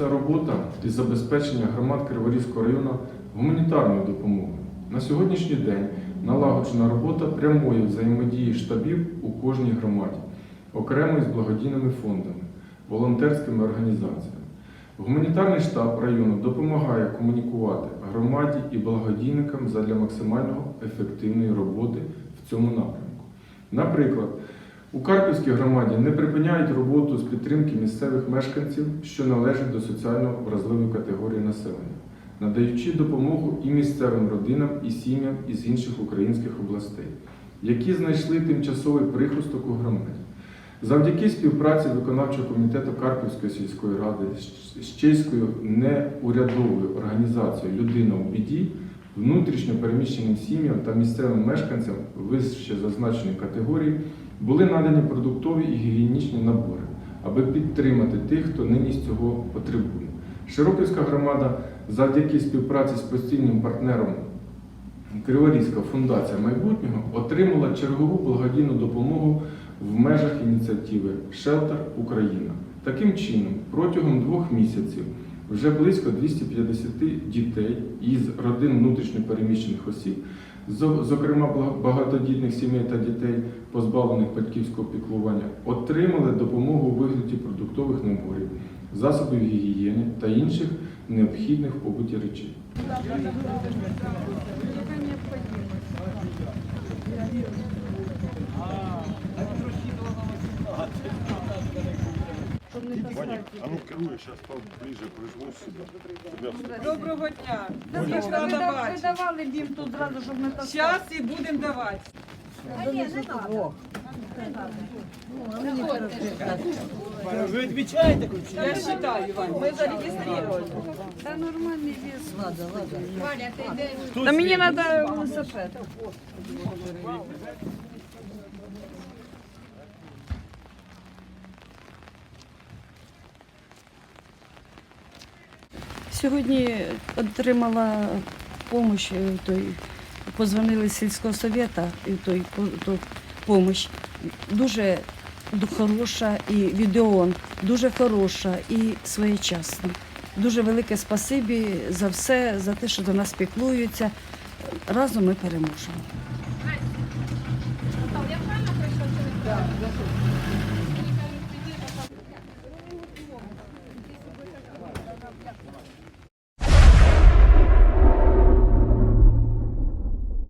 продовжується робота із забезпечення громад Криворізького району гуманітарною допомогою. На сьогоднішній день налагоджена робота прямої взаємодії штабів у кожній громаді, окремо із благодійними фондами, волонтерськими організаціями. Гуманітарний штаб району допомагає комунікувати громаді і благодійникам задля максимально ефективної роботи в цьому напрямку. Наприклад, у Карпівській громаді не припиняють роботу з підтримки місцевих мешканців, що належать до соціально вразливої категорії населення, надаючи допомогу і місцевим родинам і сім'ям із інших українських областей, які знайшли тимчасовий прихисток у громаді. Завдяки співпраці виконавчого комітету Карпівської сільської ради з- чеською неурядовою організацією Людина у біді внутрішньо переміщеним сім'ям та місцевим мешканцям вище зазначеної категорії були надані продуктові і гігієнічні набори, аби підтримати тих, хто нині з цього потребує. Широківська громада завдяки співпраці з постійним партнером Криворізька фундація майбутнього отримала чергову благодійну допомогу в межах ініціативи Шелтер Україна. Таким чином, протягом двох місяців вже близько 250 дітей із родин внутрішньопереміщених осіб, зокрема багатодітних сімей та дітей, позбавлених батьківського піклування, отримали допомогу у вигляді продуктових наборів, засобів гігієни та інших необхідних в побуті речей. Ваня, а ну керуй, сейчас поближе прижму. Тебя Доброго дня. Да, ж рада бачити. давали їм тут зразу, щоб не таскати. Зараз і будемо давати. Ви відмічаєте хоч? Я вважаю, Ваня. Ми зареєстрували. Та нормальний вес. Ладно, ладно. Валя, ти йдеш. Хто Та мені треба велосипед. Сьогодні отримала допомогу, той, позвонили з сільського совєта, і той, по- Дуже хороша і відеон, дуже хороша і своєчасна. Дуже велике спасибі за все, за те, що до нас піклуються. Разом ми переможемо.